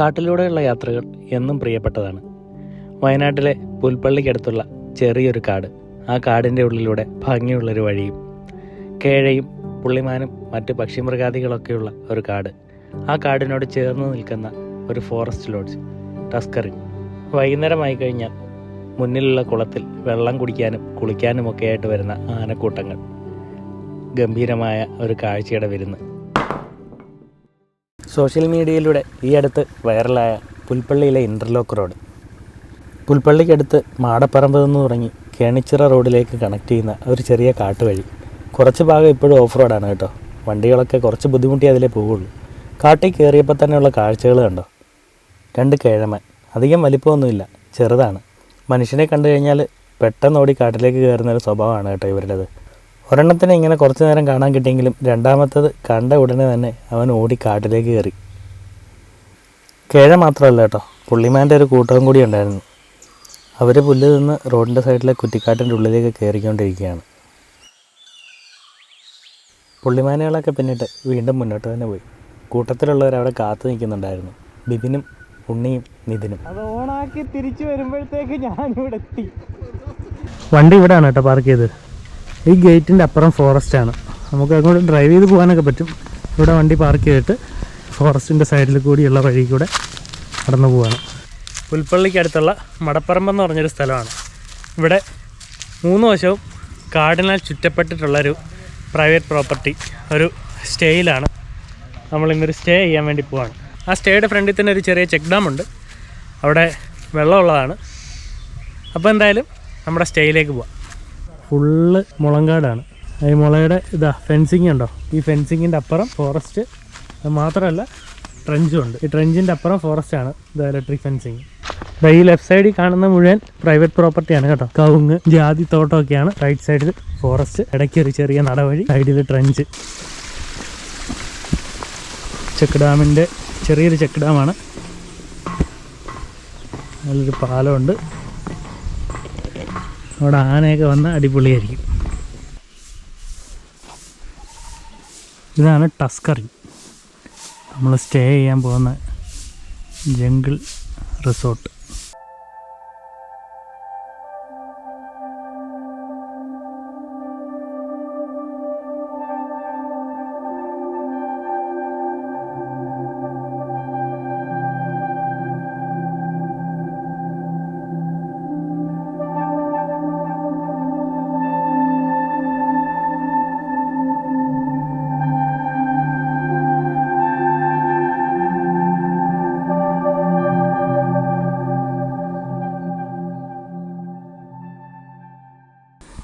കാട്ടിലൂടെയുള്ള യാത്രകൾ എന്നും പ്രിയപ്പെട്ടതാണ്. വയനാട്ടിലെ പുൽപ്പള്ളിക്കടുത്തുള്ള ചെറിയൊരു കാട് ആ കാടിന്റെ ഉള്ളിലൂടെ ഭംഗിയുള്ളൊരു വഴിയും കേഴയും പുള്ളിമാനും മറ്റ് പക്ഷിമൃഗാദികളൊക്കെയുള്ള ഒരു കാട്. ആ കാടിനോട് ചേർന്ന് നിൽക്കുന്ന ഒരു ഫോറസ്റ്റ് ലോഡ്ജ് ടസ്കറിൻ. വൈകുന്നേരമായി കഴിഞ്ഞാൽ മുന്നിലുള്ള കുളത്തിൽ വെള്ളം കുടിക്കാനും കുളിക്കാനും ഒക്കെയായിട്ട് വരുന്ന ആനക്കൂട്ടങ്ങൾ. ഗംഭീരമായ ഒരു കാഴ്ചയുടെ വിരുന്ന്. സോഷ്യൽ മീഡിയയിലൂടെ ഈ അടുത്ത് വൈറലായ പുൽപ്പള്ളിയിലെ ഇന്റർലോക്ക് റോഡ് പുൽപ്പള്ളിക്കടുത്ത് മാടപ്പറമ്പ് നിന്ന് തുടങ്ങി കേണിച്ചിറ റോഡിലേക്ക് കണക്ട് ചെയ്യുന്ന ഒരു ചെറിയ കാട്ടുവഴി. കുറച്ച് ഭാഗം ഇപ്പോഴും ഓഫ് റോഡാണ് കേട്ടോ. വണ്ടികളൊക്കെ കുറച്ച് ബുദ്ധിമുട്ടി അതിലേ പോവുള്ളൂ. കാട്ടിൽ കയറിയപ്പോൾ തന്നെയുള്ള കാഴ്ചകൾ കണ്ടോ? രണ്ട് കിഴമൻ. അധികം വലിപ്പമൊന്നുമില്ല ചെറുതാണ്. മനുഷ്യനെ കണ്ടു കഴിഞ്ഞാൽ പെട്ടെന്ന് ഓടി കാട്ടിലേക്ക് കയറുന്ന ഒരു സ്വഭാവമാണ് കേട്ടോ ഇവരുടേത്. ഒരെണ്ണത്തിനെ ഇങ്ങനെ കുറച്ച് നേരം കാണാൻ കിട്ടിയെങ്കിലും രണ്ടാമത്തത് കണ്ട ഉടനെ തന്നെ അവൻ ഓടി കാട്ടിലേക്ക് കയറി. കിഴ മാത്രമല്ല കേട്ടോ പുള്ളിമാന്റെ ഒരു കൂട്ടവും കൂടി ഉണ്ടായിരുന്നു. അവർ പുല്ല് നിന്ന് റോഡിന്റെ സൈഡിലെ കുറ്റിക്കാട്ടിന്റെ ഉള്ളിലേക്ക് കയറിക്കൊണ്ടിരിക്കുകയാണ്. പുള്ളിമാനുകളൊക്കെ പിന്നിട്ട് വീണ്ടും മുന്നോട്ട് തന്നെ പോയി. കൂട്ടത്തിലുള്ളവർ അവിടെ കാത്തു നിൽക്കുന്നുണ്ടായിരുന്നു. ബിബിനും ഉണ്ണിയും നിതിനും അത് ഓണാക്കി തിരിച്ചു വരുമ്പോഴത്തേക്ക് ഞാനിവിടെ എത്തി. വണ്ടി ഇവിടെയാണ് കേട്ടോ പാർക്ക് ചെയ്തത്. ഈ ഗേറ്റിന്റെ അപ്പുറം ഫോറസ്റ്റ് ആണ്. നമുക്ക് അങ്ങോട്ട് ഡ്രൈവ് ചെയ്ത് പോകാനൊക്കെ പറ്റും. ഇവിടെ വണ്ടി പാർക്ക് ചെയ്തിട്ട് ഫോറസ്റ്റിന്റെ സൈഡിൽ കൂടിയുള്ള വഴി കൂടെ നടന്നു പോവാണ്. പുൽപ്പള്ളിക്ക് അടുത്തുള്ള മടപ്പറമ്പ് എന്ന് പറഞ്ഞൊരു സ്ഥലമാണ്. ഇവിടെ മൂന്ന് വശവും കാടിനാൽ ചുറ്റപ്പെട്ടിട്ടുള്ളൊരു പ്രൈവറ്റ് പ്രോപ്പർട്ടി ഒരു സ്റ്റേയിലാണ് നമ്മൾ ഇന്നൊരു സ്റ്റേ ചെയ്യാൻ വേണ്ടി പോവാണ്. ആ സ്റ്റേയുടെ ഫ്രണ്ടിൽ തന്നെ ഒരു ചെറിയ ചെക്ക് ഡാം ഉണ്ട്. അവിടെ വെള്ളമുള്ളതാണ്. അപ്പോൾ എന്തായാലും നമ്മുടെ സ്റ്റേയിലേക്ക് പോവാം. ഫുള്ള് മുളങ്കാടാണ്. ഈ മുളയുടെ ഇതാ ഫെൻസിങ് ഉണ്ടോ? ഈ ഫെൻസിങ്ങിന്റെ അപ്പുറം ഫോറസ്റ്റ് മാത്രമല്ല ട്രെഞ്ചും ഉണ്ട്. ഈ ട്രെഞ്ചിന്റെ അപ്പുറം ഫോറസ്റ്റ് ആണ് ഇത് ഇലക്ട്രിക് ഫെൻസിങ് ഈ ലെഫ്റ്റ് സൈഡിൽ കാണുന്ന മുഴുവൻ പ്രൈവറ്റ് പ്രോപ്പർട്ടിയാണ് കേട്ടോ. കവുങ്ങ് ജാതി തോട്ടമൊക്കെയാണ്. റൈറ്റ് സൈഡിൽ ഫോറസ്റ്റ് ഇടയ്ക്ക് ഒരു ചെറിയ നടവഴി സൈഡിൽ ട്രെഞ്ച് ചെക്ക് ഡാമിന്റെ ചെറിയൊരു ചെക്ക് ഡാമാണ്. നല്ലൊരു പാലമുണ്ട്. അവിടെ ആനയൊക്കെ വന്ന് അടിപൊളിയായിരിക്കും. ഇതാണ് ടസ്കറി. നമ്മൾ സ്റ്റേ ചെയ്യാൻ പോകുന്ന ജംഗിൾ റിസോർട്ട്.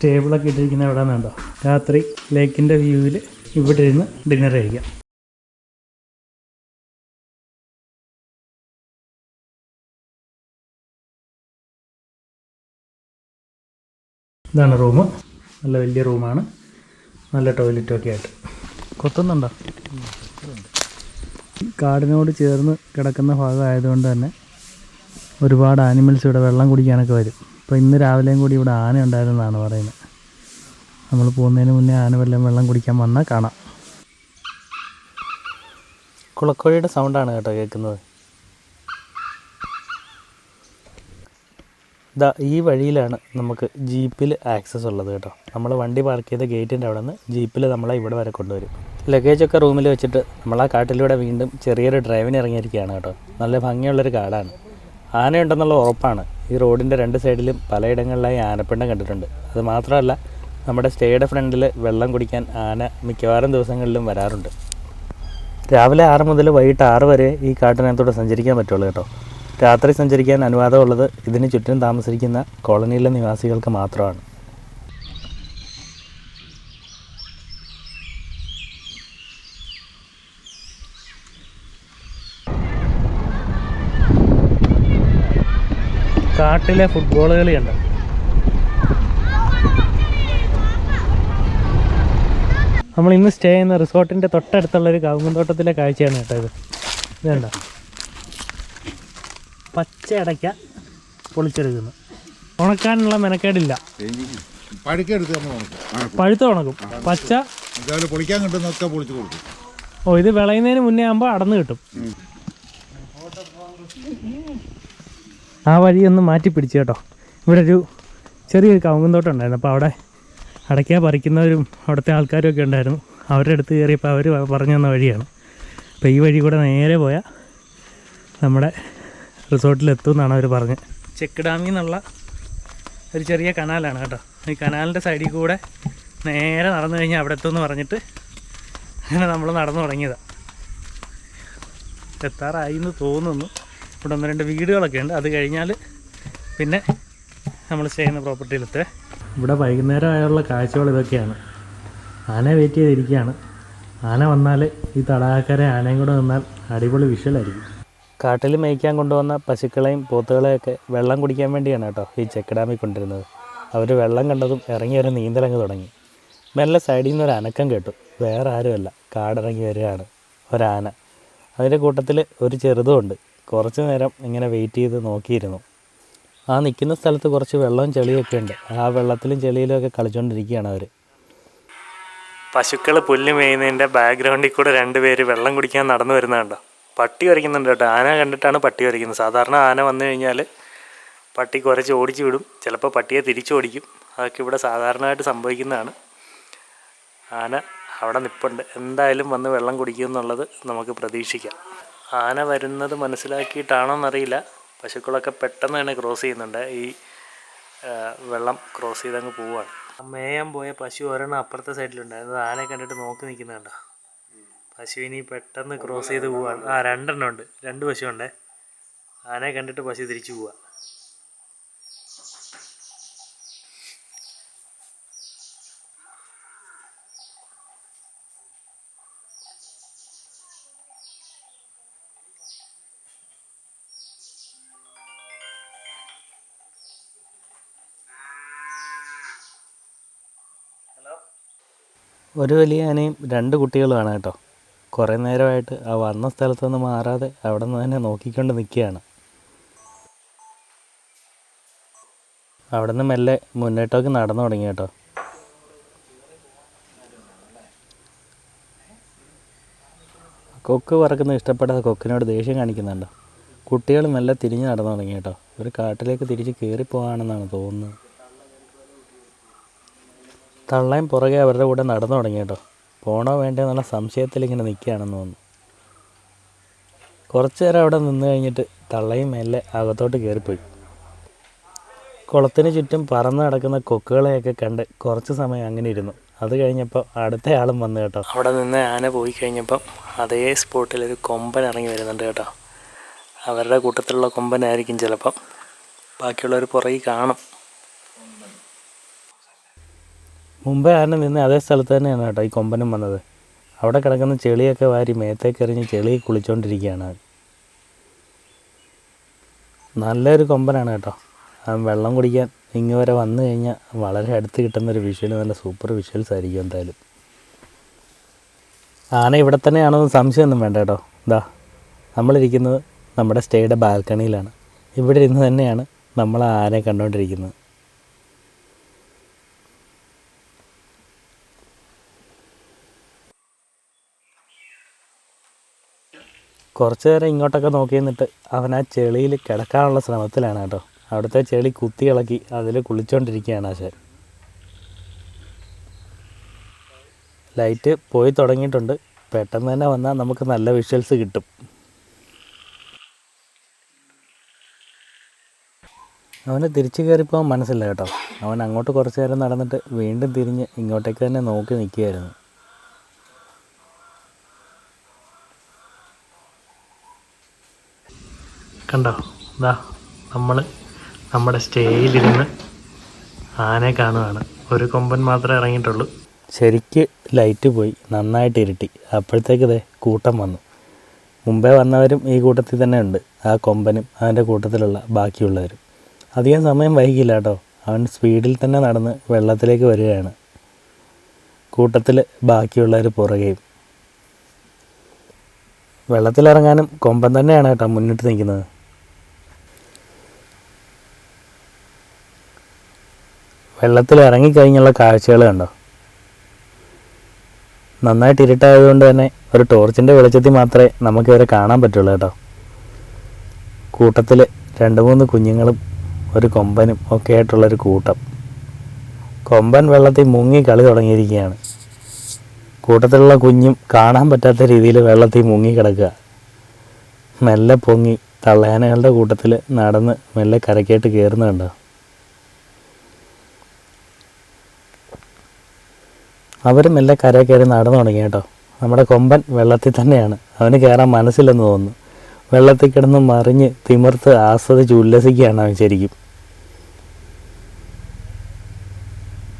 ടേബിളൊക്കെ ഇട്ടിരിക്കുന്ന എവിടെ നിന്നുണ്ടോ രാത്രി ലേക്കിന്റെ വ്യൂവിൽ ഇവിടെ ഇരുന്ന് ഡിന്നർ കഴിക്കാം. ഇതാണ് റൂം നല്ല വലിയ റൂമാണ് നല്ല ടോയ്ലറ്റും ഒക്കെ ആയിട്ട്. കൊത്തുന്നുണ്ടോ? കാടിനോട് ചേർന്ന് കിടക്കുന്ന ഭാഗമായതുകൊണ്ട് തന്നെ ഒരുപാട് ആനിമൽസ് ഇവിടെ വെള്ളം കുടിക്കാനൊക്കെ വരും. ഇപ്പോൾ ഇന്ന് രാവിലെയും കൂടി ഇവിടെ ആന ഉണ്ടായിരുന്നതാണ് പറയുന്നത്. നമ്മൾ പോകുന്നതിന് മുന്നേ ആന വല്ലതും വെള്ളം കുടിക്കാൻ വന്നാൽ കാണാം. കുളക്കോഴിയുടെ സൗണ്ടാണ് കേട്ടോ കേൾക്കുന്നത്. ഇതാ ഈ വഴിയിലാണ് നമുക്ക് ജീപ്പിൽ ആക്സസ് ഉള്ളത് കേട്ടോ. നമ്മൾ വണ്ടി പാർക്ക് ചെയ്ത ഗേറ്റിന്റെ അവിടെ നിന്ന് ജീപ്പിൽ നമ്മളെ ഇവിടെ വരെ കൊണ്ടുവരും. ലഗേജൊക്കെ റൂമിൽ വെച്ചിട്ട് നമ്മൾ ആ കാട്ടിലൂടെ വീണ്ടും ചെറിയൊരു ഡ്രൈവിന് ഇറങ്ങിയിരിക്കുകയാണ് കേട്ടോ. നല്ല ഭംഗിയുള്ളൊരു കാടാണ്. ആനയുണ്ടെന്നുള്ള ഉറപ്പാണ്. ഈ റോഡിന്റെ രണ്ട് സൈഡിലും പലയിടങ്ങളിലായി ആനപ്പിണ്ടം കണ്ടിട്ടുണ്ട്. അത് മാത്രമല്ല നമ്മുടെ സ്റ്റേയുടെ ഫ്രണ്ടിൽ വെള്ളം കുടിക്കാൻ ആന മിക്കവാറും ദിവസങ്ങളിലും വരാറുണ്ട്. രാവിലെ ആറ് മുതൽ വൈകിട്ട് ആറ് വരെ ഈ കാട്ടിനകത്തൂടെ സഞ്ചരിക്കാൻ പറ്റുള്ളൂ കേട്ടോ. രാത്രി സഞ്ചരിക്കാൻ അനുവാദമുള്ളത് ഇതിന് ചുറ്റും താമസിക്കുന്ന കോളനിയിലെ നിവാസികൾക്ക് മാത്രമാണ്. കാട്ടിലെ ഫുട്ബോൾ കളിയുണ്ട് നമ്മൾ ഇന്ന് സ്റ്റേ ചെയ്യുന്ന റിസോർട്ടിന്റെ തൊട്ടടുത്തുള്ള ഒരു കവുങ്ങുന്തോട്ടത്തിലെ കാഴ്ചയാണ് കേട്ടോ ഇത്. ഇതുണ്ട പച്ച അടയ്ക്ക പൊളിച്ചെടുക്കുന്നു. ഉണക്കാനുള്ള മെനക്കേടില്ല. പഴുത്ത ഉണക്കും. പച്ച. പൊളിക്കാൻ കിട്ടുന്നതൊക്കെ പൊളിച്ച് കൊടുക്കും. ഓ ഇത് വിളയുന്നതിന് മുന്നേ ആകുമ്പോൾ അടന്ന് കിട്ടും. ആ വഴി ഒന്ന് മാറ്റി പിടിച്ചു കേട്ടോ. ഇവിടെ ഒരു ചെറിയൊരു കവുങ്ങുന്തോട്ടം ഉണ്ടായിരുന്നു. അപ്പോൾ അവിടെ അടയ്ക്ക പറിക്കുന്നവരും അവിടുത്തെ ആൾക്കാരും ഒക്കെ ഉണ്ടായിരുന്നു. അവരുടെ അടുത്ത് കയറിയപ്പോൾ അവർ പറഞ്ഞു തന്ന വഴിയാണ്. അപ്പോൾ ഈ വഴി കൂടെ നേരെ പോയാൽ നമ്മുടെ റിസോർട്ടിലെത്തും എന്നാണ് അവർ പറഞ്ഞത്. ചെക്ക് ഡാമിൽ നിന്നുള്ള ഒരു ചെറിയ കനാലാണ് കേട്ടോ. ഈ കനാലിന്റെ സൈഡിൽ കൂടെ നേരെ നടന്നു കഴിഞ്ഞാൽ അവിടെ എത്തുമെന്ന് പറഞ്ഞിട്ട് അങ്ങനെ നമ്മൾ നടന്നു തുടങ്ങിയതാണ് എത്താറായി എന്ന് തോന്നുന്നു. ഇവിടെ ഒന്ന് രണ്ട് വീടുകളൊക്കെ ഉണ്ട്. അത് കഴിഞ്ഞാൽ പിന്നെ നമ്മൾ സ്റ്റേ ചെയ്യുന്ന പ്രോപ്പർട്ടിയിലെത്തേ ഇവിടെ വൈകുന്നേരം ആയുള്ള കാഴ്ചകൾ ഇതൊക്കെയാണ്. ആന വെയിറ്റ് ചെയ്തിരിക്കുകയാണ്. ആന വന്നാൽ ഈ തടാകക്കര ആനയും കൂടെ നിന്നാൽ അടിപൊളി വിഷ്വലായിരിക്കും. കാട്ടിൽ മേയ്ക്കാൻ കൊണ്ടുവന്ന പശുക്കളെയും പോത്തുകളെയൊക്കെ വെള്ളം കുടിക്കാൻ വേണ്ടിയാണ് കേട്ടോ ഈ ചെക്ക് ഡാമിൽ കൊണ്ടിരുന്നത്. അവർ വെള്ളം കണ്ടതും ഇറങ്ങി ഒരു നീന്തലങ്ങ് തുടങ്ങി. മെല്ലെ സൈഡിൽ നിന്ന് ഒരു അനക്കം കേട്ടു. വേറെ ആരുമല്ല. കാടിറങ്ങി വരികയാണ് ഒരാന. അതിന്റെ കൂട്ടത്തിൽ ഒരു ചെറുതുമുണ്ട് കുറച്ച് നേരം ഇങ്ങനെ വെയിറ്റ് ചെയ്ത് നോക്കിയിരുന്നു. ആ നിൽക്കുന്ന സ്ഥലത്ത് കുറച്ച് വെള്ളവും ചെളിയൊക്കെ ഉണ്ട്. ആ വെള്ളത്തിലും ചെളിയിലും ഒക്കെ കളിച്ചുകൊണ്ടിരിക്കുകയാണ് അവർ പശുക്കൾ പുല്ല് മേയുന്നതിന്റെ ബാക്ക്ഗ്രൗണ്ടിൽ കൂടെ രണ്ടുപേര് വെള്ളം കുടിക്കാൻ നടന്നു വരുന്നുണ്ടോ പട്ടി വരയ്ക്കുന്നുണ്ട് കേട്ടോ. ആന കണ്ടിട്ടാണ് പട്ടി വരയ്ക്കുന്നത് സാധാരണ ആന വന്നു കഴിഞ്ഞാൽ പട്ടി കുറച്ച് ഓടിച്ചു വിടും. ചിലപ്പോൾ പട്ടിയെ തിരിച്ചോടിക്കും. അതൊക്കെ ഇവിടെ സാധാരണയായിട്ട് സംഭവിക്കുന്നതാണ്. ആന അവിടെ നിൽപ്പുണ്ട് എന്തായാലും വന്ന് വെള്ളം കുടിക്കും എന്നുള്ളത് നമുക്ക് പ്രതീക്ഷിക്കാം. ആന വരുന്നത് മനസ്സിലാക്കിയിട്ടാണോന്നറിയില്ല. പശുക്കളൊക്കെ പെട്ടെന്ന് തന്നെ ക്രോസ് ചെയ്യുന്നുണ്ട്. ഈ വെള്ളം ക്രോസ് ചെയ്തങ്ങ് പോവാണ്. മേയാൻ പോയ പശു ഒരെണ്ണം അപ്പുറത്തെ സൈഡിലുണ്ടായിരുന്നു. ആനയെ കണ്ടിട്ട് നോക്കി നിൽക്കുന്നുണ്ടോ പശു ഇനി പെട്ടെന്ന് ക്രോസ് ചെയ്ത് പോവാണ്. ആ രണ്ടെണ്ണം ഉണ്ട്. രണ്ട് പശു ഉണ്ടേ ആനയെ കണ്ടിട്ട് പശു തിരിച്ചു പോവാ. ഒരു വലിയ ആനയും രണ്ട് കുട്ടികളുമാണ് കേട്ടോ. കുറേ നേരമായിട്ട് ആ വന്ന സ്ഥലത്തൊന്നും മാറാതെ അവിടെ നിന്ന് തന്നെ നോക്കിക്കൊണ്ട് നിൽക്കുകയാണ്. അവിടെ നിന്ന് മെല്ലെ മുന്നോട്ടേക്ക് നടന്നു തുടങ്ങി കേട്ടോ. കൊക്ക് പറക്കുന്നത് ഇഷ്ടപ്പെടാതെ കൊക്കിനോട് ദേഷ്യം കാണിക്കുന്നുണ്ടോ? കുട്ടികൾ മെല്ലെ തിരിഞ്ഞ് നടന്നു തുടങ്ങി കേട്ടോ. ഒരു കാട്ടിലേക്ക് തിരിച്ച് കയറിപ്പോവാണെന്നാണ് തോന്നുന്നത്. തള്ളയും പുറകെ അവരുടെ കൂടെ നടന്നു തുടങ്ങി കേട്ടോ. പോണോ വേണ്ടേ എന്നുള്ള സംശയത്തിൽ ഇങ്ങനെ നിൽക്കുകയാണെന്ന് തോന്നുന്നു. കുറച്ചു നേരം അവിടെ നിന്ന് കഴിഞ്ഞിട്ട് തള്ളയും മെല്ലെ അകത്തോട്ട് കയറിപ്പോയി. കുളത്തിന് ചുറ്റും പറന്ന് നടക്കുന്ന കൊക്കുകളെയൊക്കെ കണ്ട് കുറച്ച് സമയം അങ്ങനെ ഇരുന്നു. അത് കഴിഞ്ഞപ്പോൾ അടുത്ത ആളും വന്നു കേട്ടോ. അവിടെ നിന്ന് ആന പോയി കഴിഞ്ഞപ്പം അതേ സ്പോട്ടിൽ ഒരു കൊമ്പൻ ഇറങ്ങി വരുന്നുണ്ട് കേട്ടോ. അവരുടെ കൂട്ടത്തിലുള്ള കൊമ്പനായിരിക്കും ചിലപ്പം. ബാക്കിയുള്ളവർ പുറകിൽ കാണും. മുമ്പേ ആന നിന്ന് അതേ സ്ഥലത്ത് തന്നെയാണ് കേട്ടോ ഈ കൊമ്പനും വന്നത്. അവിടെ കിടക്കുന്ന ചെളിയൊക്കെ വാരി മേത്തേക്ക് എറിഞ്ഞ് ചെളി കുളിച്ചുകൊണ്ടിരിക്കുകയാണ്. നല്ലൊരു കൊമ്പനാണ് കേട്ടോ. വെള്ളം കുടിക്കാൻ ഇങ്ങ് വരെ വന്നു കഴിഞ്ഞാൽ വളരെ അടുത്ത് കിട്ടുന്നൊരു വിഷ്വൽ നല്ല സൂപ്പർ വിഷ്വൽസ് ആയിരിക്കും എന്തായാലും. ആന ഇവിടെ തന്നെയാണെന്ന് സംശയമൊന്നും വേണ്ട കേട്ടോ. ഇതാ നമ്മളിരിക്കുന്നത് നമ്മുടെ സ്റ്റേയുടെ ബാൽക്കണിയിലാണ് ഇവിടെ ഇരുന്ന് തന്നെയാണ് നമ്മൾ ആനയെ കണ്ടുകൊണ്ടിരിക്കുന്നത് കുറച്ച് നേരം ഇങ്ങോട്ടൊക്കെ നോക്കി നിന്നിട്ട് അവൻ ആ ചെളിയിൽ കിടക്കാനുള്ള ശ്രമത്തിലാണ് കേട്ടോ. അവിടുത്തെ ചെളി കുത്തി ഇളക്കി അതിൽ കുളിച്ചുകൊണ്ടിരിക്കുകയാണ് ആശാൻ ലൈറ്റ് പോയി തുടങ്ങിയിട്ടുണ്ട്. പെട്ടെന്ന് തന്നെ വന്നാൽ നമുക്ക് നല്ല വിഷ്വൽസ് കിട്ടും. അവന് തിരിച്ചു കയറിപ്പോൾ മനസ്സില്ല കേട്ടോ. അവൻ അങ്ങോട്ട് കുറച്ച് നേരം നടന്നിട്ട് വീണ്ടും തിരിഞ്ഞ് ഇങ്ങോട്ടേക്ക് തന്നെ നോക്കി നിൽക്കുകയായിരുന്നു. കണ്ടോ? ഇതാ നമ്മൾ നമ്മുടെ സ്റ്റേയിലിരുന്ന് ആനയെ കാണുകയാണ് ഒരു കൊമ്പൻ മാത്രമേ ഇറങ്ങിയിട്ടുള്ളൂ. ശരിക്ക് ലൈറ്റ് പോയി നന്നായിട്ട് ഇരുട്ടി. അപ്പോഴത്തേക്ക് ഇതേ കൂട്ടം വന്നു. മുമ്പേ വന്നവരും ഈ കൂട്ടത്തിൽ തന്നെ ഉണ്ട്. ആ കൊമ്പനും അവന്റെ കൂട്ടത്തിലുള്ള ബാക്കിയുള്ളവരും. അധികം സമയം വൈകില്ല കേട്ടോ. അവൻ സ്പീഡിൽ തന്നെ നടന്ന് വെള്ളത്തിലേക്ക് വരികയാണ്. കൂട്ടത്തിൽ ബാക്കിയുള്ളവർ പുറകെയും. വെള്ളത്തിലിറങ്ങാനും കൊമ്പൻ തന്നെയാണ് കേട്ടോ മുന്നിട്ട് നിൽക്കുന്നത്. വെള്ളത്തിൽ ഇറങ്ങിക്കഴിഞ്ഞുള്ള കാഴ്ചകൾ കണ്ടോ? നന്നായിട്ട് ഇരുട്ടായതുകൊണ്ട് തന്നെ ഒരു ടോർച്ചിന്റെ വെളിച്ചത്തിൽ മാത്രമേ നമുക്ക് ഇവരെ കാണാൻ പറ്റുള്ളൂ കേട്ടോ. കൂട്ടത്തിൽ രണ്ട് മൂന്ന് കുഞ്ഞുങ്ങളും ഒരു കൊമ്പനും ഒക്കെ ആയിട്ടുള്ളൊരു കൂട്ടം. കൊമ്പൻ വെള്ളത്തിൽ മുങ്ങി കളി തുടങ്ങിയിരിക്കുകയാണ്. കൂട്ടത്തിലുള്ള കുഞ്ഞും കാണാൻ പറ്റാത്ത രീതിയിൽ വെള്ളത്തിൽ മുങ്ങി കിടക്കുക. മെല്ലെ പൊങ്ങി തള്ളയാനകളുടെ കൂട്ടത്തിൽ നടന്ന് മെല്ലെ കരക്കേട്ട് കയറുന്നുണ്ടോ അവർ മെല്ലെ കര കയറി നടന്നു തുടങ്ങി കേട്ടോ. നമ്മുടെ കൊമ്പൻ വെള്ളത്തിൽ തന്നെയാണ്. അവന് കയറാൻ മനസ്സില്ലെന്ന് തോന്നുന്നു. വെള്ളത്തിൽ കിടന്ന് മറിഞ്ഞ് തിമിർത്ത് ആസ്വദിച്ച് ഉല്ലസിക്കുകയാണ് അവൻ ശരിക്കും.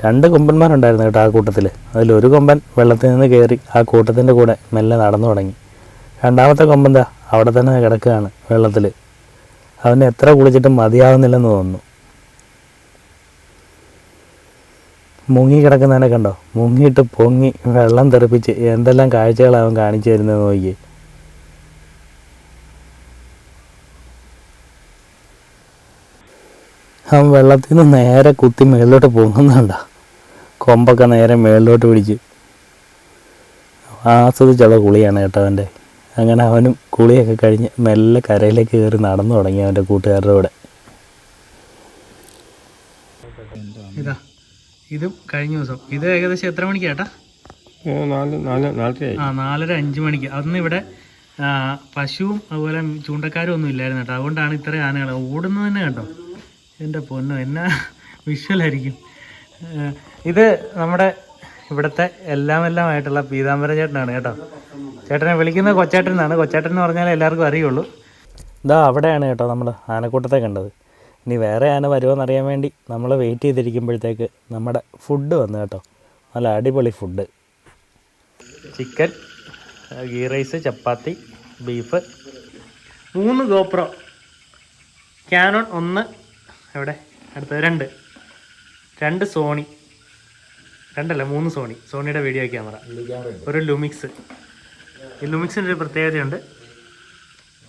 രണ്ട് കൊമ്പന്മാരുണ്ടായിരുന്നു കേട്ടോ ആ കൂട്ടത്തിൽ അതിലൊരു കൊമ്പൻ വെള്ളത്തിൽ നിന്ന് കയറി ആ കൂട്ടത്തിന്റെ കൂടെ മെല്ലെ നടന്നു തുടങ്ങി. രണ്ടാമത്തെ കൊമ്പൻ ദാ അവിടെ തന്നെ കിടക്കുകയാണ് വെള്ളത്തിൽ അവനെ എത്ര കുളിച്ചിട്ടും മതിയാവുന്നില്ലെന്ന് തോന്നുന്നു. മുങ്ങി കിടക്കുന്നതിനെ കണ്ടോ? മുങ്ങിയിട്ട് പൊങ്ങി വെള്ളം തെറിപ്പിച്ച് എന്തെല്ലാം കാഴ്ചകളാവും കാണിച്ചു തരുന്നത് നോക്കി അവൻ വെള്ളത്തിൽ നിന്ന് നേരെ കുത്തി മേളിലോട്ട് പൊങ്ങുന്നുണ്ടോ? കൊമ്പൊക്കെ നേരെ മേളിലോട്ട് പിടിച്ച്. ആസ്വദിച്ചുള്ള കുളിയാണ് കേട്ടോ അവന്റെ. അങ്ങനെ അവനും കുളിയൊക്കെ കഴിഞ്ഞ് മെല്ലെ കരയിലേക്ക് കയറി നടന്നു തുടങ്ങി അവന്റെ കൂട്ടുകാരുടെ കൂടെ. ഇതാ. ഇതും കഴിഞ്ഞ ദിവസം. ഇത് ഏകദേശം എത്ര മണിക്ക് ചേട്ടാ ആ നാലര അഞ്ച് മണിക്ക്. അന്ന് ഇവിടെ പശുവും അതുപോലെ ചൂണ്ടക്കാരും ഒന്നും ഇല്ലായിരുന്നു കേട്ടോ. അതുകൊണ്ടാണ് ഇത്ര ആനകൾ ഓടുന്നത് തന്നെ കേട്ടോ എന്റെ പൊന്നോ എന്നാ വിഷ്വലായിരിക്കും ഇത് നമ്മുടെ ഇവിടുത്തെ എല്ലാം എല്ലാം ആയിട്ടുള്ള പീതാംബര ചേട്ടനാണ് കേട്ടോ. ചേട്ടനെ വിളിക്കുന്നത് കൊച്ചേട്ടൻ എന്നാണ്. കൊച്ചേട്ടൻ എന്ന് പറഞ്ഞാൽ എല്ലാവർക്കും അറിയുള്ളൂ. ഇതാ അവിടെയാണ് കേട്ടോ നമ്മൾ ആനക്കൂട്ടത്തെ കണ്ടത്. ഇനി വേറെ ആന വരുമോ അറിയാൻ വേണ്ടി നമ്മൾ വെയിറ്റ് ചെയ്തിരിക്കുമ്പോഴത്തേക്ക് നമ്മുടെ ഫുഡ് വന്നു കേട്ടോ. നല്ല അടിപൊളി food chicken ghee rice chapati beef മൂന്ന് ഗോപ്രോ. ക്യാനോൺ ഒന്ന്. എവിടെ? അടുത്തത് രണ്ട്. രണ്ട് സോണി. രണ്ടല്ല മൂന്ന് സോണി. സോണിയുടെ വീഡിയോ ക്യാമറ ഒരു ലുമിക്സ്. ഈ ലുമിക്സിന്റെ ഒരു പ്രത്യേകതയുണ്ട്.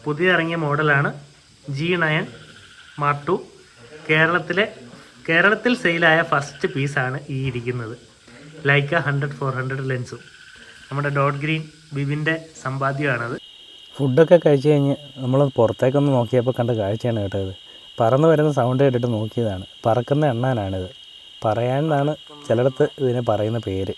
പുതിയ ഇറങ്ങിയ മോഡലാണ് ജി നയൻ മാർക്ക് ടു കേരളത്തിലെ കേരളത്തിൽ സെയിലായ ഫസ്റ്റ് പീസാണ് ഈ ഇരിക്കുന്നത്. Like a hundred four hundred ലെൻസും നമ്മുടെ ഡോട്ട് ഗ്രീൻ ബിബിന്റെ സമ്പാദ്യമാണത്. ഫുഡൊക്കെ കഴിച്ച് കഴിഞ്ഞ് നമ്മൾ പുറത്തേക്കൊന്ന് നോക്കിയപ്പോൾ കണ്ട കാഴ്ചയാണ് കേട്ടത് പറന്ന് വരുന്ന സൗണ്ട് കേട്ടിട്ട് നോക്കിയതാണ്. പറക്കുന്ന എണ്ണാനാണിത്. പറയാനാണ് ചിലയിടത്ത് ഇതിനെ പറയുന്ന പേര്.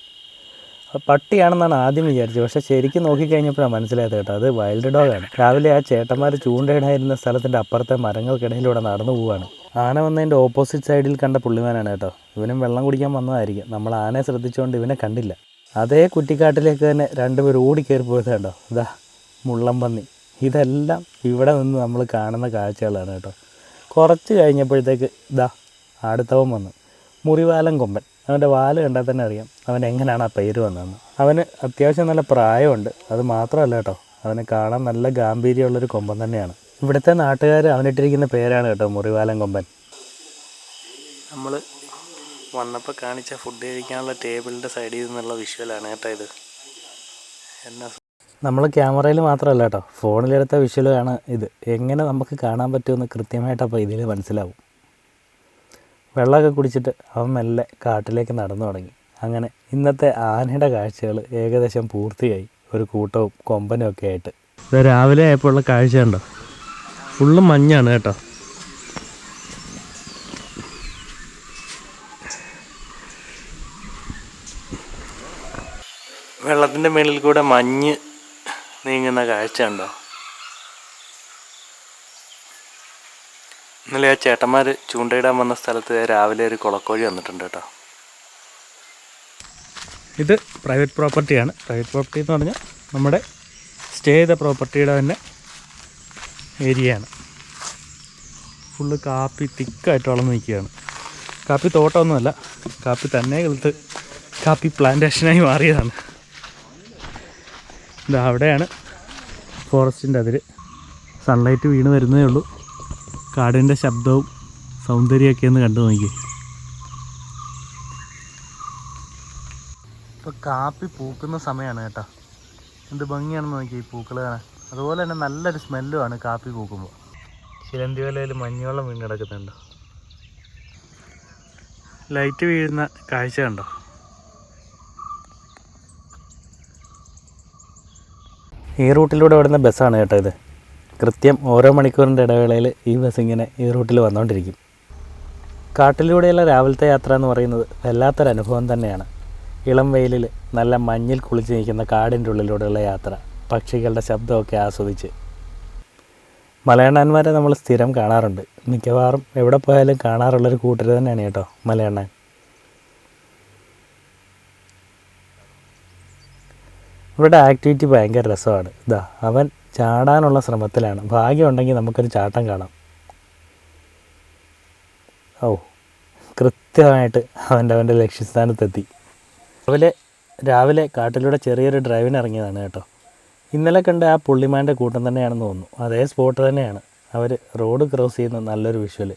പട്ടിയാണെന്നാണ് ആദ്യം വിചാരിച്ചത്. പക്ഷെ ശരിക്കും നോക്കിക്കഴിഞ്ഞപ്പോഴാണ് മനസ്സിലായത് കേട്ടോ. അത് വൈൽഡ് ഡോഗാണ് രാവിലെ ആ ചേട്ടന്മാർ ചൂണ്ടയിടായിരുന്ന സ്ഥലത്തിന്റെ അപ്പുറത്തെ മരങ്ങൾക്കിടയിലൂടെ നടന്നു പോവാണ്. ആന വന്നതിന്റെ ഓപ്പോസിറ്റ് സൈഡിൽ കണ്ട പുള്ളിമാനാണ് കേട്ടോ. ഇവനും വെള്ളം കുടിക്കാൻ വന്നതായിരിക്കും. നമ്മൾ ആനയെ ശ്രദ്ധിച്ചുകൊണ്ട് ഇവനെ കണ്ടില്ല. അതേ കുറ്റിക്കാട്ടിലേക്ക് തന്നെ രണ്ടുപേർ ഓടിക്കയറി പോയത് കേട്ടോ. ഇതാ മുള്ളംപന്നി. ഇതെല്ലാം ഇവിടെ നിന്ന് നമ്മൾ കാണുന്ന കാഴ്ചകളാണ് കേട്ടോ. കുറച്ച് കഴിഞ്ഞപ്പോഴത്തേക്ക് ഇതാ അടുത്തവൻ വന്നു. മുറിവാലം കൊമ്പൻ. അവന്റെ വാൽ കണ്ടാൽ തന്നെ അറിയാം അവൻ എങ്ങനെയാണ് ആ പേര് വന്നതെന്ന്. അവന് അത്യാവശ്യം നല്ല പ്രായമുണ്ട്. അത് മാത്രമല്ല കേട്ടോ അവന് കാണാൻ നല്ല ഗാംഭീര്യമുള്ളൊരു കൊമ്പൻ തന്നെയാണ്. ഇവിടുത്തെ നാട്ടുകാർ അവനിട്ടിരിക്കുന്ന പേരാണ് കേട്ടോ മുറിവാലൻ കൊമ്പൻ. നമ്മൾ വന്നപ്പോൾ കാണിച്ച ഫുഡ് കഴിക്കാനുള്ള ടേബിളിന്റെ സൈഡിൽ നിന്നുള്ള വിഷ്വലാണ് കേട്ടോ ഇത്. എന്നാ നമ്മൾ ക്യാമറയിൽ മാത്രമല്ല കേട്ടോ ഫോണിലെടുത്ത വിഷ്വലാണ് ഇത്. എങ്ങനെ നമുക്ക് കാണാൻ പറ്റുമെന്ന് കൃത്യമായിട്ട് അപ്പോൾ ഇതിൽ മനസ്സിലാവും. വെള്ളമൊക്കെ കുടിച്ചിട്ട് അവൻ മെല്ലെ കാട്ടിലേക്ക് നടന്നു തുടങ്ങി. അങ്ങനെ ഇന്നത്തെ ആനയുടെ കാഴ്ചകൾ ഏകദേശം പൂർത്തിയായി. ഒരു കൂട്ടവും കൊമ്പനും ഒക്കെ ആയിട്ട്. ഇത് രാവിലെ ആയപ്പോൾ ഉള്ള കാഴ്ച ഉണ്ടോ ഫുള്ള് മഞ്ഞാണ് കേട്ടോ. വെള്ളത്തിന്റെ മേളിൽ കൂടെ മഞ്ഞ് നീങ്ങുന്ന കാഴ്ച ഉണ്ടോ ഇന്നലെ ആ ചേട്ടന്മാർ ചൂണ്ടയിടാൻ വന്ന സ്ഥലത്ത് രാവിലെ ഒരു കുളക്കോഴി വന്നിട്ടുണ്ട് കേട്ടോ. ഇത് പ്രൈവറ്റ് പ്രോപ്പർട്ടിയാണ്. പ്രൈവറ്റ് പ്രോപ്പർട്ടി എന്ന് പറഞ്ഞാൽ നമ്മുടെ സ്റ്റേ ചെയ്ത പ്രോപ്പർട്ടിയുടെ തന്നെ ഏരിയയാണ്. ഫുള്ള് കാപ്പി തിക്കായിട്ട് വളർന്ന് നിൽക്കുകയാണ്. കാപ്പി തോട്ടമൊന്നുമല്ല കാപ്പി തന്നെ കിളുത്ത് കാപ്പി പ്ലാന്റേഷനായി മാറിയതാണ്. ഇതാ അവിടെയാണ് ഫോറസ്റ്റിന്റെ അതിൽ സൺലൈറ്റ് വീണ് വരുന്നേ ഉള്ളൂ. കാടിന്റെ ശബ്ദവും സൗന്ദര്യമൊക്കെ ഒന്ന് കണ്ടു നോക്കി. ഇപ്പോൾ കാപ്പി പൂക്കുന്ന സമയമാണ് കേട്ടോ. എന്ത് ഭംഗിയാണെന്ന് നോക്കി ഈ പൂക്കൾ കാണാൻ. അതുപോലെ തന്നെ നല്ലൊരു സ്മെല്ലുമാണ് കാപ്പി പൂക്കുമ്പോൾ. ചിലന്തി വലയിൽ മഞ്ഞവെള്ളം വീണ് കിടക്കുന്നുണ്ടോ? ലൈറ്റ് വീഴുന്ന കാഴ്ച കണ്ടോ? ഈ റൂട്ടിലൂടെ ഓടുന്ന ബസ്സാണ് കേട്ടോ ഇത്. കൃത്യം ഓരോ മണിക്കൂറിന്റെ ഇടവേളയിൽ ഈ ബസ് ഇങ്ങനെ ഈ റൂട്ടിൽ വന്നുകൊണ്ടിരിക്കും. കാട്ടിലൂടെയുള്ള രാവിലത്തെ യാത്ര എന്ന് പറയുന്നത് വല്ലാത്തൊരു അനുഭവം തന്നെയാണ്. ഇളം വെയിലിൽ നല്ല മഞ്ഞിൽ കുളിച്ച് നിൽക്കുന്ന കാടിന്റെ ഉള്ളിലൂടെയുള്ള യാത്ര പക്ഷികളുടെ ശബ്ദമൊക്കെ ആസ്വദിച്ച്. മലയണ്ണന്മാരെ നമ്മൾ സ്ഥിരം കാണാറുണ്ട്. മിക്കവാറും എവിടെ പോയാലും കാണാറുള്ളൊരു കൂട്ടർ തന്നെയാണ് കേട്ടോ മലയണ്ണൻ. ഇവിടെ ആക്ടിവിറ്റി ഭയങ്കര രസമാണ്. ഇതാ അവൻ ചാടാനുള്ള ശ്രമത്തിലാണ്. ഭാഗ്യമുണ്ടെങ്കിൽ നമുക്കൊരു ചാട്ടം കാണാം. ഓ കൃത്യമായിട്ട് അവന്റെ അവന്റെ ലക്ഷ്യസ്ഥാനത്തെത്തി. രാവിലെ രാവിലെ കാട്ടിലൂടെ ചെറിയൊരു ഡ്രൈവിന് ഇറങ്ങിയതാണ് കേട്ടോ. ഇന്നലെ കണ്ട ആ പുള്ളിമാന്റെ കൂട്ടം തന്നെയാണെന്ന് തോന്നുന്നു. അതേ സ്പോട്ട് തന്നെയാണ്. അവർ റോഡ് ക്രോസ് ചെയ്യുന്ന നല്ലൊരു വിഷ്വൽ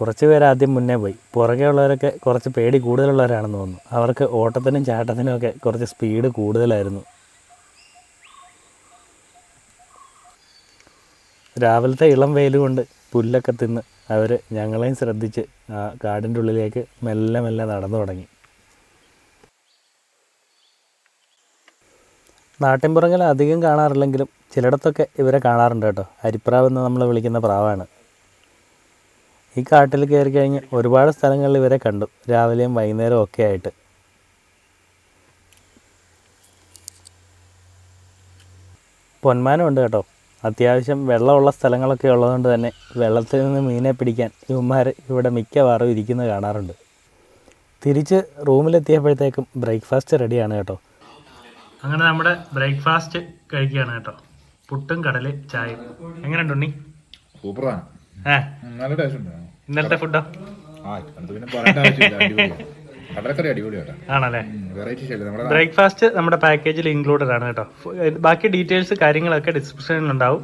കുറച്ച് പേര് ആദ്യം മുന്നേ പോയി. പുറകെ ഉള്ളവരൊക്കെ കുറച്ച് പേടി കൂടുതലുള്ളവരാണെന്ന് തോന്നുന്നു. അവർക്ക് ഓട്ടത്തിനും ചാട്ടത്തിനും ഒക്കെ കുറച്ച് സ്പീഡ് കൂടുതലായിരുന്നു. രാവിലത്തെ ഇളം വെയിലുകൊണ്ട് പുല്ലൊക്കെ തിന്ന് അവർ ഞങ്ങളെയും ശ്രദ്ധിച്ച് ആ കാടിന്റെ ഉള്ളിലേക്ക് മെല്ലെ മെല്ലെ നടന്നു തുടങ്ങി. നാട്ടിൻപുറങ്ങൾ അധികം കാണാറില്ലെങ്കിലും ചിലയിടത്തൊക്കെ ഇവരെ കാണാറുണ്ട് കേട്ടോ. അരിപ്രാവ് എന്ന് നമ്മൾ വിളിക്കുന്ന പ്രാവാണ്. ഈ കാട്ടിൽ കയറി കഴിഞ്ഞ് ഒരുപാട് സ്ഥലങ്ങളിൽ ഇവരെ കണ്ടു. രാവിലെയും വൈകുന്നേരവും ഒക്കെ ആയിട്ട്. പൊന്മാനമുണ്ട് കേട്ടോ. അത്യാവശ്യം വെള്ളമുള്ള സ്ഥലങ്ങളൊക്കെ ഉള്ളതുകൊണ്ട് തന്നെ വെള്ളത്തിൽ നിന്ന് മീനെ പിടിക്കാൻ ഇവന്മാർ ഇവിടെ മിക്കവാറും ഇരിക്കുന്നത് കാണാറുണ്ട്. തിരിച്ച് റൂമിലെത്തിയപ്പോഴത്തേക്കും ബ്രേക്ക്ഫാസ്റ്റ് റെഡിയാണ് കേട്ടോ. അങ്ങനെ നമ്മുടെ ബ്രേക്ക്ഫാസ്റ്റ് കഴിക്കുകയാണ് കേട്ടോ. പുട്ടും കടൽ ചായയും. എങ്ങനെയുണ്ട് ഉണ്ണി? സൂപ്പറാണ്. ഏ? ടേസ്റ്റ് ഉണ്ട്. ഇന്നലത്തെ ഫുഡോ? പിന്നെ ആവശ്യമില്ല അടിപൊളിയാണ് ആണല്ലേ? വെറൈറ്റി സ്റ്റൈൽ നമ്മുടെ ബ്രേക്ക്ഫാസ്റ്റ് നമ്മുടെ പാക്കേജിൽ ഇൻക്ലൂഡഡ് ആണ് കേട്ടോ. ബാക്കി ഡീറ്റെയിൽസ് കാര്യങ്ങളൊക്കെ ഡിസ്ക്രിപ്ഷനിൽ ഉണ്ടാവും.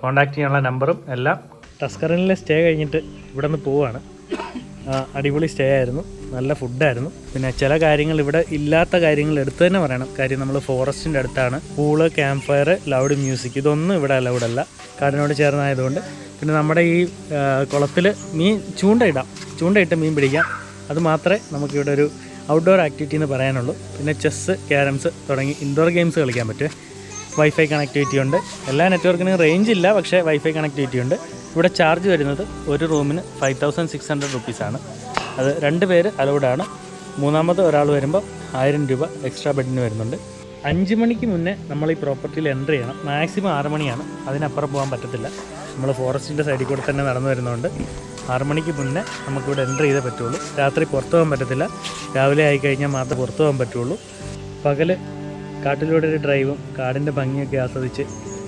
കോൺടാക്ട് ചെയ്യാനുള്ള നമ്പറും എല്ലാം. ടസ്കറിനിലെ സ്റ്റേ കഴിഞ്ഞിട്ട് ഇവിടെ നിന്ന് പോവാണ്. ആ, അടിപൊളി സ്റ്റേ ആയിരുന്നു. നല്ല ഫുഡായിരുന്നു പിന്നെ ചില കാര്യങ്ങൾ ഇവിടെ ഇല്ലാത്ത കാര്യങ്ങൾ എടുത്തു തന്നെ പറയണം. കാര്യം നമ്മൾ ഫോറസ്റ്റിന്റെ അടുത്താണ്. Pool campfire loud music ഇതൊന്നും ഇവിടെ അലൗഡ് അല്ല. കാടിനോട് ചേർന്നായതുകൊണ്ട്. പിന്നെ നമ്മുടെ ഈ കുളത്തിൽ മീൻ ചൂണ്ടയിടാം. ചൂണ്ടയിട്ട് മീൻ പിടിക്കാം. അത് മാത്രമേ നമുക്കിവിടെ ഒരു ഔട്ട്ഡോർ ആക്ടിവിറ്റി എന്ന് പറയാനുള്ളൂ. പിന്നെ ചെസ്സ് ക്യാരംസ് തുടങ്ങി ഇൻഡോർ ഗെയിംസ് കളിക്കാൻ പറ്റും വൈഫൈ കണക്ടിവിറ്റി ഉണ്ട്. എല്ലാ നെറ്റ്വർക്കിനും റേഞ്ച് ഇല്ല പക്ഷേ വൈഫൈ കണക്ടിവിറ്റി ഉണ്ട്. ഇവിടെ ചാർജ് വരുന്നത് ഒരു റൂമിന് ഫൈവ് തൗസൻഡ് സിക്സ് ഹൺഡ്രഡ് റുപ്പീസാണ് അത് രണ്ട് പേര് അലൗഡാണ് മൂന്നാമത് ഒരാൾ വരുമ്പോൾ ആയിരം രൂപ എക്സ്ട്രാ ബെഡിന് വരുന്നുണ്ട്. അഞ്ച് മണിക്ക് മുന്നേ നമ്മൾ ഈ പ്രോപ്പർട്ടിയിൽ എന്റർ ചെയ്യണം. മാക്സിമം ആറ് മണിയാണ്. അതിനപ്പുറം പോകാൻ പറ്റത്തില്ല. നമ്മൾ ഫോറസ്റ്റിന്റെ സൈഡിൽ കൂടെ തന്നെ നടന്നു വരുന്നതുകൊണ്ട്. ആറ് മണിക്ക് മുന്നേ നമുക്കിവിടെ എന്റർ ചെയ്തേ പറ്റുള്ളൂ. രാത്രി പുറത്തു പോകാൻ പറ്റത്തില്ല. രാവിലെ ആയി കഴിഞ്ഞാൽ മാത്രമേ പുറത്തു പോകാൻ പറ്റുള്ളൂ. പകൽ കാട്ടിലൂടെ ഒരു ഡ്രൈവും കാടിന്റെ ഭംഗിയൊക്കെ ആസ്വദിച്ച്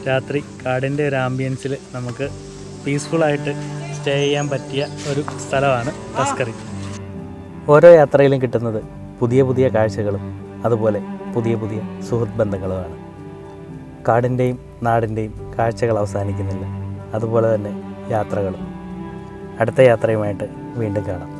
രാത്രി കാടിന്റെ ഒരു ആംബിയൻസിൽ നമുക്ക് പീസ്ഫുള്ളായിട്ട് സ്റ്റേ ചെയ്യാൻ പറ്റിയ ഒരു സ്ഥലമാണ് തസ്കറി. ഓരോ യാത്രയിലും കിട്ടുന്നത് പുതിയ പുതിയ കാഴ്ചകളും അതുപോലെ പുതിയ പുതിയ സുഹൃത്ത് ബന്ധങ്ങളുമാണ്. കാടിന്റെയും നാടിന്റെയും കാഴ്ചകൾ അവസാനിക്കുന്നില്ല. അതുപോലെ തന്നെ യാത്രകളും. അടുത്ത യാത്രയുമായിട്ട് വീണ്ടും കാണാം.